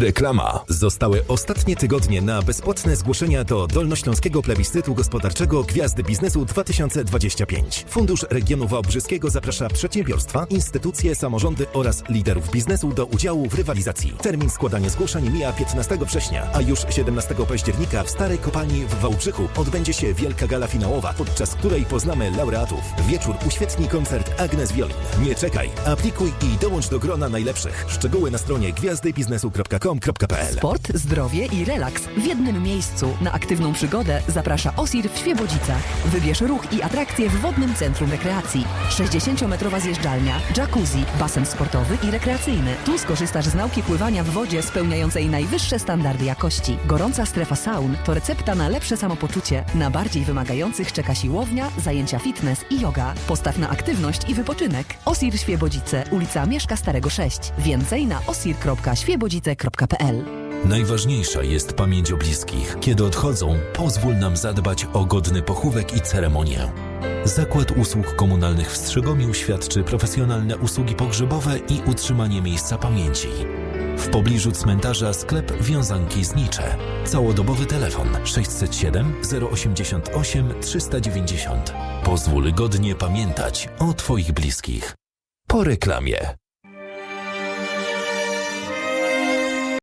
Reklama. Zostały ostatnie tygodnie na bezpłatne zgłoszenia do Dolnośląskiego Plebiscytu Gospodarczego Gwiazdy Biznesu 2025. Fundusz Regionu Wałbrzyskiego zaprasza przedsiębiorstwa, instytucje, samorządy oraz liderów biznesu do udziału w rywalizacji. Termin składania zgłoszeń mija 15 września, a już 17 października w Starej Kopalni w Wałbrzychu odbędzie się wielka gala finałowa, podczas której poznamy laureatów. Wieczór uświetni koncert Agnes Violin. Nie czekaj, aplikuj i dołącz do grona najlepszych. Szczegóły na stronie Sport, zdrowie i relaks w jednym miejscu. Na aktywną przygodę zaprasza OSIR w Świebodzicach. Wybierz ruch i atrakcje w Wodnym Centrum Rekreacji. 60-metrowa zjeżdżalnia, jacuzzi, basen sportowy i rekreacyjny. Tu skorzystasz z nauki pływania w wodzie spełniającej najwyższe standardy jakości. Gorąca strefa saun to recepta na lepsze samopoczucie. Na bardziej wymagających czeka siłownia, zajęcia fitness i yoga. Postaw na aktywność i wypoczynek. OSIR Świebodzice, ulica Mieszka Starego 6. Więcej na osir.świebodzice.pl Najważniejsza jest pamięć o bliskich. Kiedy odchodzą, pozwól nam zadbać o godny pochówek i ceremonię. Zakład Usług Komunalnych w Strzygomiu świadczy profesjonalne usługi pogrzebowe i utrzymanie miejsca pamięci. W pobliżu cmentarza sklep Wiązanki Znicze. Całodobowy telefon 607 088 390. Pozwól godnie pamiętać o Twoich bliskich. Po reklamie.